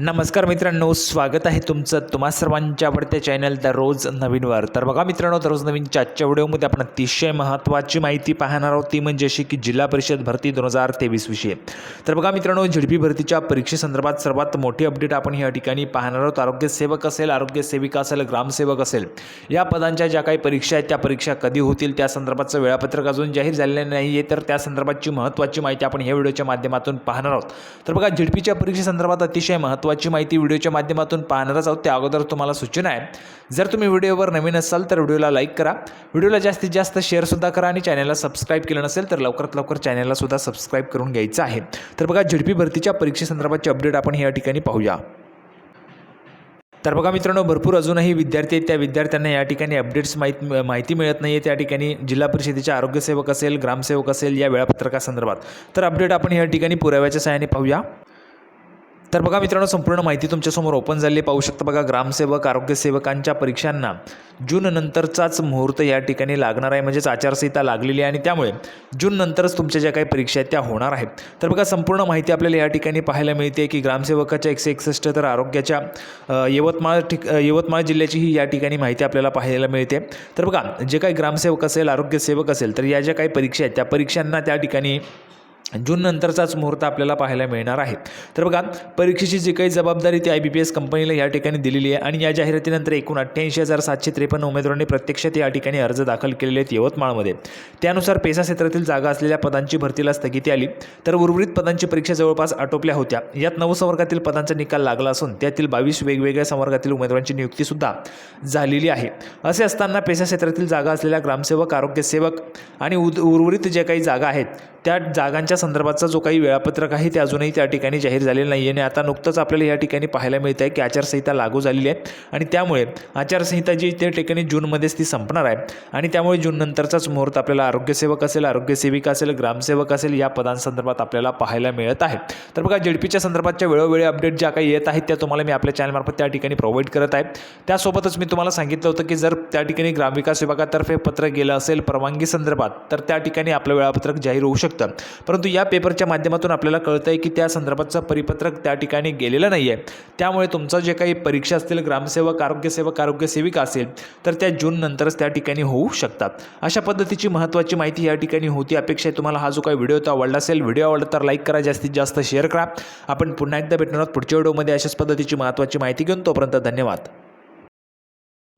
नमस्कार मित्रांनो स्वागत आहे तुमचं तुम्हा सर्वांच्या आवडत्या चॅनल दररोज नवीनवर. तर बघा मित्रांनो दररोज नवीनच्या आजच्या व्हिडिओमध्ये आपण अतिशय महत्त्वाची माहिती पाहणार आहोत. ती म्हणजे अशी की जिल्हा परिषद भरती दोन हजार तेवीस विषयी. तर बघा मित्रांनो झिडपी भरतीच्या परीक्षेसंदर्भात सर्वात मोठी अपडेट आपण या ठिकाणी पाहणार आहोत. आरोग्य सेवक असेल आरोग्य सेविका असेल ग्रामसेवक असेल या पदांच्या ज्या काही परीक्षा आहेत त्या परीक्षा कधी होतील त्या संदर्भातचं वेळापत्रक अजून जाहीर झालेलं नाही आहे तर त्या संदर्भातची महत्त्वाची माहिती आपण या व्हिडिओच्या माध्यमातून पाहणार आहोत. तर बघा झिडपीच्या परीक्षेसंदर्भात अतिशय महत्त्व महत्त्वाची माहिती व्हिडिओच्या माध्यमातून पाहणारच आहोत. त्या अगोदर तुम्हाला सूचना आहे. जर तुम्ही व्हिडिओवर नवीन असाल तर व्हिडिओला लाईक करा. व्हिडिओला जास्तीत जास्त शेअरसुद्धा करा आणि चॅनलला सबस्क्राईब केलं नसेल तर लवकरात लवकर चॅनललासुद्धा सबस्क्राईब करून घ्यायचं आहे. तर बघा झिडपी भरतीच्या परीक्षेसंदर्भातची अपडेट आपण या ठिकाणी पाहूया. तर बघा मित्रांनो भरपूर अजूनही विद्यार्थी आहेत. त्या विद्यार्थ्यांना या ठिकाणी अपडेट्स माहीत माहिती मिळत नाही आहे त्या ठिकाणी जिल्हा परिषदेचे आरोग्यसेवक असेल ग्रामसेवक असेल या वेळापत्रकासंदर्भात. तर अपडेट आपण या ठिकाणी पुराव्याच्या सहाय्याने पाहूया. तर बघा मित्रांनो संपूर्ण माहिती तुमच्यासमोर ओपन झाली. पाहू शकता बघा ग्रामसेवक आरोग्यसेवकांच्या परीक्षांना जून नंतरचाच मुहूर्त या ठिकाणी लागणार आहे. म्हणजेच आचारसंहिता लागलेली आहे आणि त्यामुळे जून नंतरच तुमच्या ज्या काही परीक्षा आहेत त्या होणार आहेत. तर बघा संपूर्ण माहिती आपल्याला या ठिकाणी पाहायला मिळते की ग्रामसेवकाच्या एकशे एकसष्ट तर आरोग्याच्या यवतमाळ ठिक यवतमाळ जिल्ह्याची ही या ठिकाणी माहिती आपल्याला पाहायला मिळते. तर बघा जे काही ग्रामसेवक असेल आरोग्यसेवक असेल तर या ज्या काही परीक्षा आहेत त्या परीक्षांना त्या ठिकाणी जून नंतरचाच मुहूर्त आपल्याला पाहायला मिळणार आहे. तर बघा परीक्षेची जी काही जबाबदारी ती आय बी पी एस कंपनीला या ठिकाणी दिलेली आहे आणि या जाहिरातीनंतर एकूण अठ्ठ्याऐंशी हजार सातशे त्रेपन्न उमेदवारांनी प्रत्यक्षात या ठिकाणी अर्ज दाखल केलेले आहेत यवतमाळमध्ये. त्यानुसार पेसा क्षेत्रातील जागा असलेल्या पदांची भरतीला स्थगिती आली. तर उर्वरित पदांची परीक्षा जवळपास आटोपल्या होत्या. यात नऊ संवर्गातील पदांचा निकाल लागला असून त्यातील बावीस वेगवेगळ्या संवर्गातील उमेदवारांची नियुक्तीसुद्धा झालेली आहे. असे असताना पेसा क्षेत्रातील जागा असलेल्या ग्रामसेवक आरोग्यसेवक आणि उद उर्वरित ज्या काही जागा आहेत त्या जागांच्या संदर्भातचा जो काही वेळापत्रक आहे ते अजूनही त्या ठिकाणी जाहीर झालेलं नाही आहे आणि आता नुकतंच आपल्याला या ठिकाणी पाहायला मिळत आहे की आचारसंहिता लागू झालेली आहे. आणि त्यामुळे आचारसंहिता जी त्या ठिकाणी जूनमध्येच ती संपणार आहे. आणि त्यामुळे जूननंतरचाच मुहूर्त आपल्याला आरोग्यसेवक असेल आरोग्यसेविका असेल ग्रामसेवक असेल या पदांसंदर्भात आपल्याला पाहायला मिळत आहे. तर बघा जेडपीच्या संदर्भातच्या वेळोवेळी अपडेट ज्या काही येत आहेत त्या तुम्हाला मी आपल्या चॅनलमार्फत त्या ठिकाणी प्रोव्हाइड करत आहे. त्यासोबतच मी तुम्हाला सांगितलं होतं की जर त्या ठिकाणी ग्रामविकास विभागातर्फे पत्र गेलं असेल परवानगी संदर्भात तर त्या ठिकाणी आपलं वेळापत्रक जाहीर होऊ शकतं. परंतु या पेपरच्या माध्यमातून आपल्याला कळतं आहे की त्या संदर्भातचं परिपत्रक त्या ठिकाणी गेलेलं नाही आहे त्यामुळे तुमचा जे काही परीक्षा असतील ग्रामसेवक आरोग्यसेवक आरोग्यसेविका असेल तर त्या जून नंतरच त्या ठिकाणी होऊ शकतात. अशा पद्धतीची महत्त्वाची माहिती या ठिकाणी होती. अपेक्षा आहे तुम्हाला हा जो काही व्हिडिओ तो आवडला असेल व्हिडिओ आवडला तर लाईक करा जास्तीत जास्त शेअर करा. आपण पुन्हा एकदा भेटणार आहोत पुढच्या व्हिडिओमध्ये. अशाच पद्धतीची महत्त्वाची माहिती घेऊन तोपर्यंत धन्यवाद.